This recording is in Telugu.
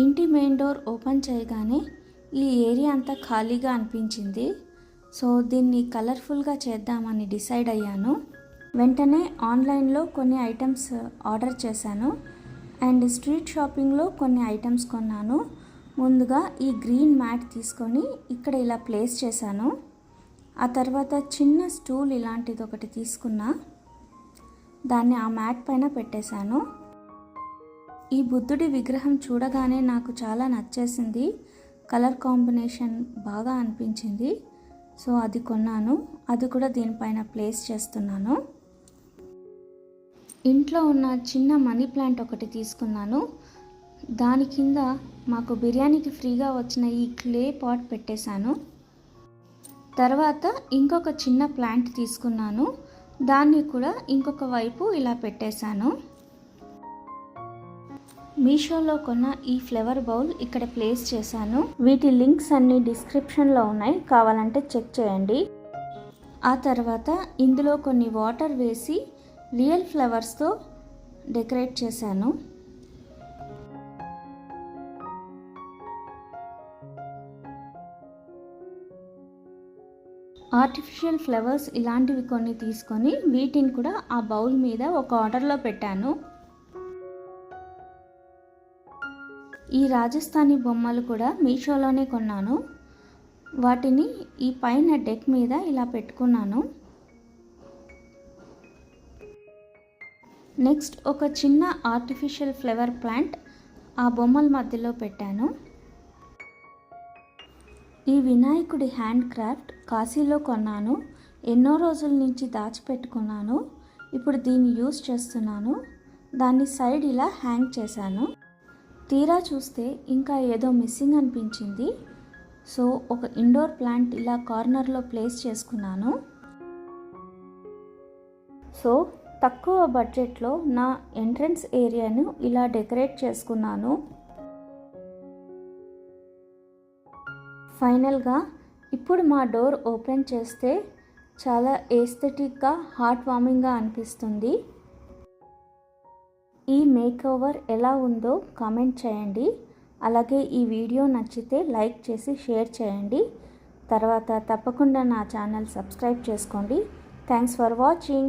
ఇంటి మెయిన్ డోర్ ఓపెన్ చేయగానే ఈ ఏరియా అంతా ఖాళీగా అనిపించింది. సో దీన్ని కలర్ఫుల్గా చేద్దామని డిసైడ్ అయ్యాను. వెంటనే ఆన్లైన్లో కొన్ని ఐటమ్స్ ఆర్డర్ చేశాను. అండ్ స్ట్రీట్ షాపింగ్లో కొన్ని ఐటమ్స్ కొన్నాను. ముందుగా ఈ గ్రీన్ మ్యాట్ తీసుకొని ఇక్కడ ఇలా ప్లేస్ చేశాను. ఆ తర్వాత చిన్న స్టూల్ ఇలాంటిది ఒకటి తీసుకున్నా. దాన్ని ఆ మ్యాట్ పైన పెట్టేశాను. ఈ బుద్ధుడి విగ్రహం చూడగానే నాకు చాలా నచ్చేసింది. కలర్ కాంబినేషన్ బాగా అనిపించింది. సో అది కొన్నాను. అది కూడా దీనిపైన ప్లేస్ చేస్తున్నాను. ఇంట్లో ఉన్న చిన్న మనీ ప్లాంట్ ఒకటి తీసుకున్నాను. దాని కింద మాకు బిర్యానీకి ఫ్రీగా వచ్చిన ఈ క్లే పాట్ పెట్టేశాను. తర్వాత ఇంకొక చిన్న ప్లాంట్ తీసుకున్నాను. దాన్ని కూడా ఇంకొక వైపు ఇలా పెట్టేశాను. మీషోలో కొన్న ఈ ఫ్లేవర్ బౌల్ ఇక్కడ ప్లేస్ చేశాను. వీటి లింక్స్ అన్ని డిస్క్రిప్షన్లో ఉన్నాయి. కావాలంటే చెక్ చేయండి. ఆ తర్వాత ఇందులో కొన్ని వాటర్ వేసి రియల్ ఫ్లవర్స్తో డెకరేట్ చేశాను. ఆర్టిఫిషియల్ ఫ్లవర్స్ ఇలాంటివి కొన్ని తీసుకొని వీటిని కూడా ఆ బౌల్ మీద ఒక ఆర్డర్లో పెట్టాను. ఈ రాజస్థానీ బొమ్మలు కూడా మీషోలోనే కొన్నాను. వాటిని ఈ పైన డెక్ మీద ఇలా పెట్టుకున్నాను. నెక్స్ట్ ఒక చిన్న ఆర్టిఫిషియల్ ఫ్లవర్ ప్లాంట్ ఆ బొమ్మల మధ్యలో పెట్టాను. ఈ వినాయకుడి హ్యాండ్ క్రాఫ్ట్ కాశీలో కొన్నాను. ఎన్నో రోజుల నుంచి దాచిపెట్టుకున్నాను. ఇప్పుడు దీన్ని యూస్ చేస్తున్నాను. దాన్ని సైడ్ ఇలా హ్యాంగ్ చేశాను. తీరా చూస్తే ఇంకా ఏదో మిస్సింగ్ అనిపించింది. సో ఒక ఇండోర్ ప్లాంట్ ఇలా కార్నర్లో ప్లేస్ చేసుకున్నాను. సో తక్కువ బడ్జెట్లో నా ఎంట్రన్స్ ఏరియాను ఇలా డెకరేట్ చేసుకున్నాను. ఫైనల్గా ఇప్పుడు మా డోర్ ఓపెన్ చేస్తే చాలా ఏస్థెటిక్గా హార్ట్ వార్మింగ్గా అనిపిస్తుంది. ఈ మేక్ ఓవర్ ఎలా ఉందో కామెంట్ చేయండి. అలాగే ఈ వీడియో నచ్చితే లైక్ చేసి షేర్ చేయండి. తర్వాత తప్పకుండా నా ఛానల్ సబ్స్క్రైబ్ చేసుకోండి. Thanks for watching